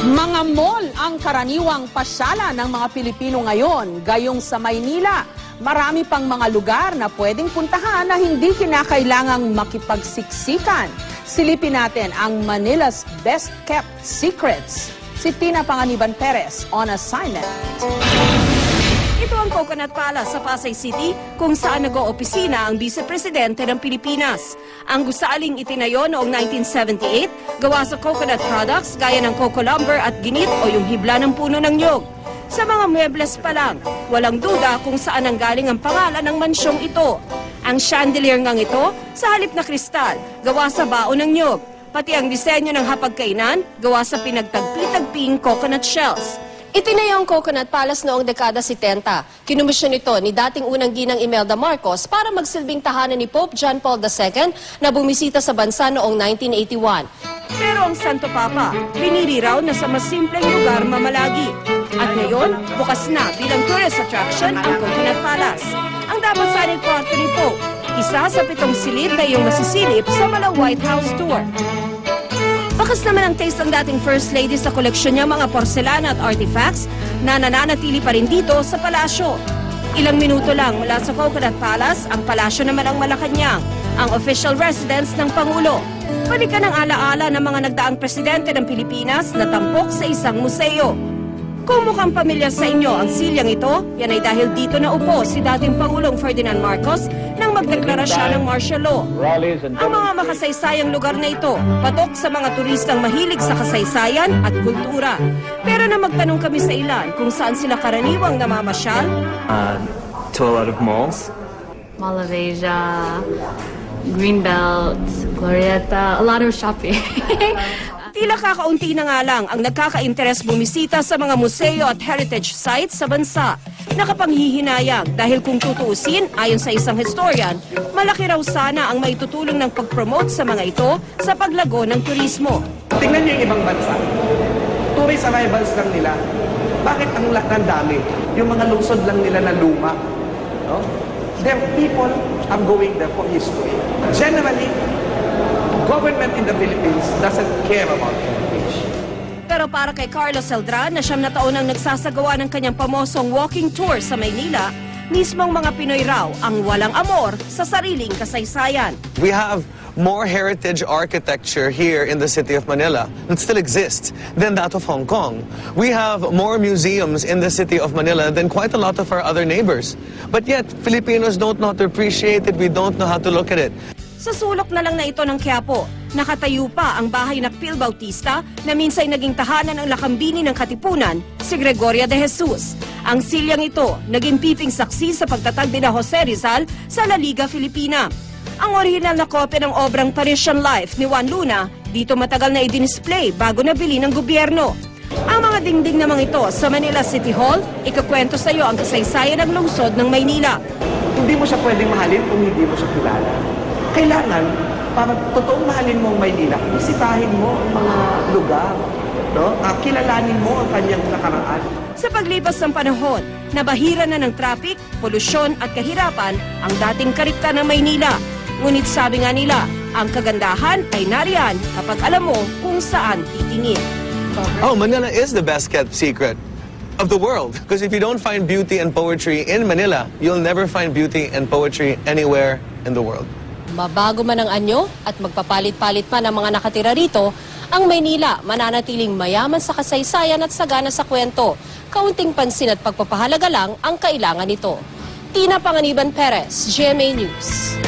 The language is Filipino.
Mga mall ang karaniwang pasyala ng mga Pilipino ngayon. Gayong sa Maynila, marami pang mga lugar na pwedeng puntahan na hindi kinakailangang makipagsiksikan. Silipin natin ang Manila's Best Kept Secrets. Si Tina Panganiban Perez on assignment. Ito ang Coconut Palace sa Pasay City kung saan nag-oopisina ang Vice Presidente ng Pilipinas. Ang gusaling itinayo noong 1978 gawa sa coconut products gaya ng coco lumber at ginit o yung hibla ng puno ng nyog. Sa mga muebles pa lang, walang duda kung saan ang galing ang pangalan ng mansyong ito. Ang chandelier ngang ito sa halip na kristal, gawa sa baon ng nyog. Pati ang disenyo ng hapagkainan, gawa sa pinagtagpi-tagping coconut shells. Itinayo ang Coconut Palace noong dekada 70. Kinumisyon ito ni dating unang ginang Imelda Marcos para magsilbing tahanan ni Pope John Paul II na bumisita sa bansa noong 1981. Pero ang Santo Papa, pinili raw na sa mas simpleng lugar mamalagi. At ngayon, bukas na bilang tourist attraction ang Coconut Palace. Ang dapat sana'y kwarto ni Pope, isa sa pitong silid na iyong masisilip sa Malang White House Tour. Bakas naman ang taste ng dating First Lady sa koleksyon niya mga porselana at artifacts na nananatili pa rin dito sa palasyo. Ilang minuto lang mula sa Coconut Palace, ang palasyo naman ang Malacanang, ang official residence ng Pangulo. Balikan ang alaala ng mga nagdaang presidente ng Pilipinas na tampok sa isang museo. Kung mukhang pamilyar sa inyo ang silyang ito, yan ay dahil dito na upo si dating Pangulong Ferdinand Marcos nang magdeklara siya ng martial law. Ang mga makasaysayang lugar na ito, patok sa mga turistang mahilig sa kasaysayan at kultura. Pero na magtanong kami sa ilan kung saan sila karaniwang namamasyal, uh, to a lot of malls. Mall of Asia, Greenbelt, Glorieta, a lot of shopping. tila kakaunti na nga lang ang nagkaka-interes bumisita sa mga museo at heritage sites sa bansa. Nakapanghihinayang dahil kung tutuusin, ayon sa isang historian, malaki raw sana ang maitutulong ng pag-promote sa mga ito sa paglago ng turismo. Tingnan niyo yung ibang bansa. Tourist arrivals lang nila. Bakit ang la- ang dami? Yung mga lungsod lang nila na luma. No? Their people are going there for history. Generally, government in the Philippines doesn't care about heritage. Pero para kay Carlos Eldran na siyam na taon ang nagsasagawa ng kanyang pamosong walking tour sa Maynila, mismong mga Pinoy raw ang walang amor sa sariling kasaysayan. We have more heritage architecture here in the city of Manila that still exists than that of Hong Kong. We have more museums in the city of Manila than quite a lot of our other neighbors. But yet, Filipinos don't know how to appreciate it. We don't know how to look at it. Sa sulok na lang na ito ng Quiapo, nakatayo pa ang bahay na Pil Bautista na minsay naging tahanan ng lakambini ng Katipunan, si Gregoria de Jesus. Ang silyang ito, naging piping saksi sa pagtatag ni na Jose Rizal sa La Liga Filipina. Ang original na kopya ng obrang Parisian Life ni Juan Luna, dito matagal na i-display bago nabili ng gobyerno. Ang mga dingding namang ito sa Manila City Hall, ikakwento sa iyo ang kasaysayan ng lungsod ng Maynila. Hindi mo siya pwedeng mahalin kung hindi mo siya kilala. Kailangan, para totoong mahalin mo ang Maynila, bisitahin mo ang mga lugar. No? Ah, kilalanin mo ang kanyang nakaraan. Sa paglipas ng panahon, nabahira na ng traffic, polusyon at kahirapan ang dating karikta ng Maynila. Ngunit sabi nga nila, ang kagandahan ay nariyan kapag alam mo kung saan titingin. Oh, Manila is the best kept secret of the world. Because if you don't find beauty and poetry in Manila, you'll never find beauty and poetry anywhere in the world. Mabago man ang anyo at magpapalit-palit pa ng mga nakatira rito, ang Maynila mananatiling mayaman sa kasaysayan at sagana sa kwento. Kaunting pansin at pagpapahalaga lang ang kailangan nito. Tina Panganiban Perez, GMA News.